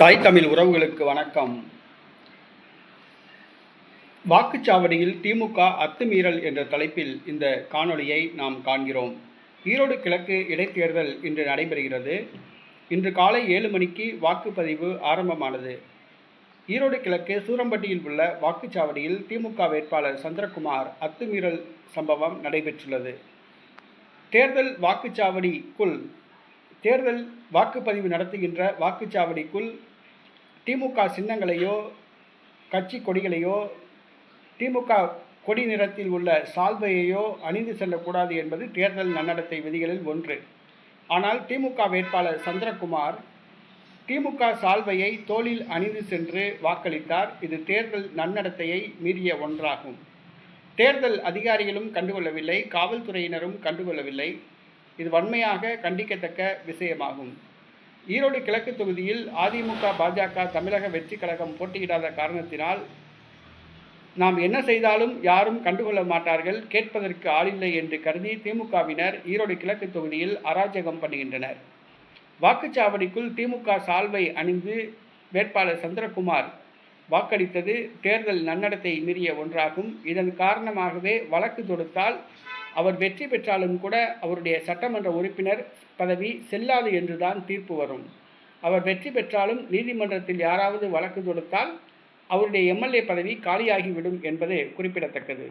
தாய் தமிழ் உறவுகளுக்கு வணக்கம். வாக்குச்சாவடியில் திமுக அத்துமீறல் என்ற தலைப்பில் இந்த காணொளியை நாம் காண்கிறோம். ஈரோடு கிழக்கு இடைத்தேர்தல் இன்று நடைபெறுகிறது. இன்று காலை ஏழு மணிக்கு வாக்குப்பதிவு ஆரம்பமானது. ஈரோடு கிழக்கு சூரம்பட்டியில் உள்ள வாக்குச்சாவடியில் திமுக வேட்பாளர் சந்திரகுமார் அத்துமீறல் சம்பவம் நடைபெற்றுள்ளது. தேர்தல் வாக்குச்சாவடிக்குள் தேர்தல் வாக்குப்பதிவு நடத்துகின்ற வாக்குச்சாவடிக்குள் திமுக சின்னங்களையோ கட்சி கொடிகளையோ திமுக கொடி நிறத்தில் உள்ள சால்வையையோ அணிந்து செல்லக்கூடாது என்பது தேர்தல் நன்னடத்தை விதிகளில் ஒன்று. ஆனால் திமுக வேட்பாளர் சந்திரகுமார் திமுக சால்வையை தோளில் அணிந்து சென்று வாக்களித்தார். இது தேர்தல் நன்னடத்தையை மீறிய ஒன்றாகும். தேர்தல் அதிகாரிகளும் கண்டுகொள்ளவில்லை காவல்துறையினரும் கண்டுகொள்ளவில்லை. இது வன்மையாக கண்டிக்கத்தக்க விஷயமாகும். ஈரோடு கிழக்கு தொகுதியில் அதிமுக பாஜக தமிழக வெற்றி கழகம் போட்டியிடாத காரணத்தினால் நாம் என்ன செய்தாலும் யாரும் கண்டுகொள்ள மாட்டார்கள் கேட்பதற்கு ஆளில்லை என்று கருதி திமுகவினர் ஈரோடு கிழக்கு தொகுதியில் அராஜகம் பண்ணுகின்றனர். வாக்குச்சாவடிக்குள் திமுக சால்வை அணிந்து வேட்பாளர் சந்திரகுமார் வாக்களித்தது தேர்தல் நன்னடத்தை மீறிய ஒன்றாகும். இதன் காரணமாகவே வழக்கு தொடுத்தால் அவர் வெற்றி பெற்றாலும் கூட அவருடைய சட்டமன்ற உறுப்பினர் பதவி செல்லாது என்றுதான் தீர்ப்பு வரும். அவர் வெற்றி பெற்றாலும் நீதிமன்றத்தில் யாராவது வழக்கு தொடுத்தால் அவருடைய எம்எல்ஏ பதவி காலியாகிவிடும் என்பது குறிப்பிடத்தக்கது.